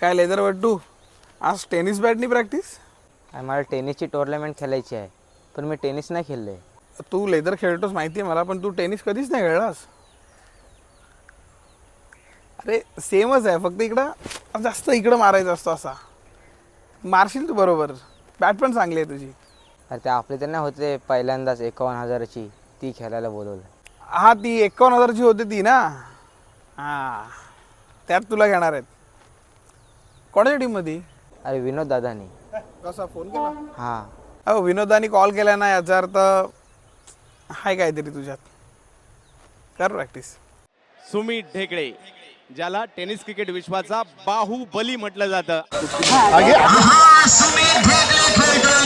काय लेदर वट्टू आज tennis बॅटनी practice मला टेनिसची टुर्नामेंट खेळायची आहे. पण मी टेनिस नाही खेळले. तू लेदर खेळतोस माहिती आहे मला पण तू टेनिस कधीच नाही खेळलास? अरे सेमच आहे. फक्त इकडं जास्त इकडं मारायचं असतो असा. मारशील तू बरोबर. बॅट पण चांगली आहे तुझी. अरे ते आपले तर नाही होते पहिल्यांदाच एकावन्न हजाराची. ती खेळायला बोलवलं. हा ती एकावन्न हजारची होती ती ना? हां. त्यात तुला घेणार आहेत. कोणाच्या टीममध्ये अरे विनोद दादानी कसा फोन केला? हां. अहो विनोदानी कॉल केला ना याचा अर्थ आहे काहीतरी तुझ्यात. कर प्रॅक्टिस. सुमित ढेकळे ज्याला टेनिस क्रिकेट विश्वाचा बाहुबली म्हटलं जातं. American region.